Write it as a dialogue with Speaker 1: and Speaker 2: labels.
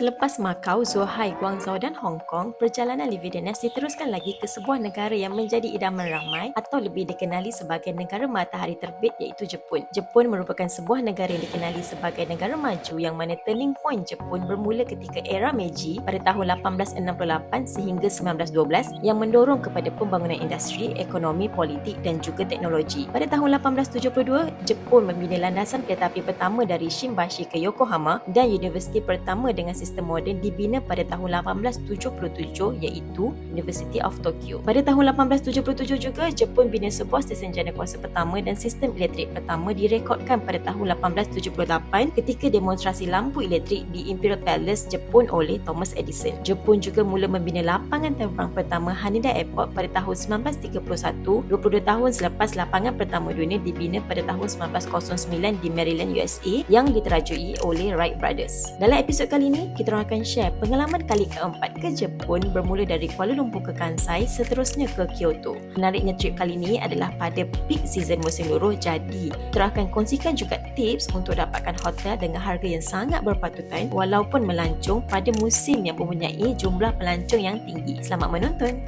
Speaker 1: Selepas Macau, Zhuhai, Guangzhou dan Hong Kong, perjalanan Livy diteruskan lagi ke sebuah negara yang menjadi idaman ramai atau lebih dikenali sebagai negara matahari terbit iaitu Jepun. Jepun merupakan sebuah negara yang dikenali sebagai negara maju yang mana turning point Jepun bermula ketika era Meiji pada tahun 1868 sehingga 1912 yang mendorong kepada pembangunan industri, ekonomi, politik dan juga teknologi. Pada tahun 1872, Jepun membina landasan kereta api pertama dari Shimbashi ke Yokohama dan universiti pertama dengan sistem moden dibina pada tahun 1877 iaitu University of Tokyo. Pada tahun 1877 juga, Jepun bina sebuah stesen jana kuasa pertama dan sistem elektrik pertama direkodkan pada tahun 1878 ketika demonstrasi lampu elektrik di Imperial Palace, Jepun oleh Thomas Edison. Jepun juga mula membina lapangan terbang pertama Haneda Airport pada tahun 1931, 22 tahun selepas lapangan pertama dunia dibina pada tahun 1909 di Maryland, USA yang diterajui oleh Wright Brothers. Dalam episod kali ini, kita orang akan share pengalaman kali keempat ke Jepun bermula dari Kuala Lumpur ke Kansai seterusnya ke Kyoto. Menariknya trip kali ini adalah pada peak season musim luruh jadi kita akan kongsikan juga tips untuk dapatkan hotel dengan harga yang sangat berpatutan walaupun melancong pada musim yang mempunyai jumlah pelancong yang tinggi. Selamat menonton!